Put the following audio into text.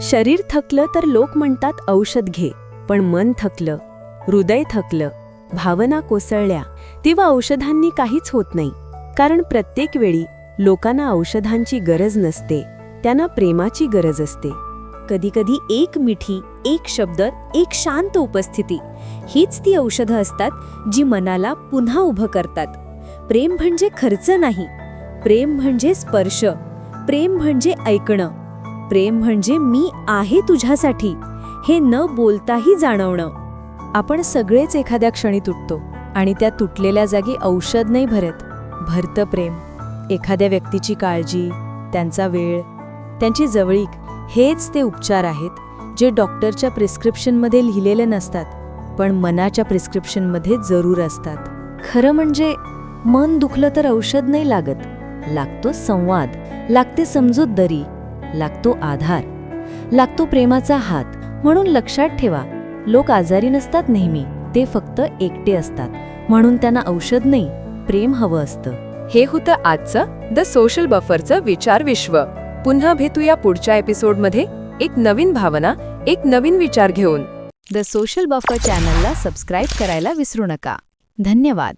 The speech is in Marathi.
शरीर थकलं तर लोक म्हणतात औषध घे. पण मन थकलं हृदय थकलं भावना कोसळल्या तेव्हा औषधांनी काहीच होत नाही. कारण प्रत्येक वेळी लोकांना औषधांची गरज नसते त्यांना प्रेमाची गरज असते. कधीकधी एक मिठी एक शब्द एक शांत उपस्थिती हीच ती औषधं असतात जी मनाला पुन्हा उभं करतात. प्रेम म्हणजे खर्च नाही. प्रेम म्हणजे स्पर्श. प्रेम म्हणजे ऐकणं. प्रेम म्हणजे मी आहे तुझ्यासाठी हे न बोलताही जाणवणं. आपण सगळेच एखाद्या क्षणी तुटतो आणि त्या तुटलेल्या जागी औषध नाही भरत. भरतं प्रेम. एखाद्या व्यक्तीची काळजी त्यांचा वेळ त्यांची जवळीक हेच ते उपचार आहेत जे डॉक्टरच्या प्रिस्क्रिप्शनमध्ये लिहिलेले नसतात पण मनाच्या प्रिस्क्रिप्शनमध्ये जरूर असतात. खरं म्हणजे मन दुखलं तर औषध नाही लागत. लागतो संवाद. लागते समजूतदारी. लागतो आधार. लागतो प्रेमाचा हात. म्हणून लक्षात ठेवा लोक आजारी नसतात नेहमी ते फक्त एकटे असतात. म्हणून त्यांना औषध नाही प्रेम हवं असतं. हे होतं आजचं द सोशल बफरचं विचार विश्व. पुन्हा भेटूया पुढच्या एपिसोडमध्ये. एक नवीन भावना एक नवीन विचार घेऊन. द सोशल बफर चॅनलला सबस्क्राईब करायला विसरू नका. धन्यवाद.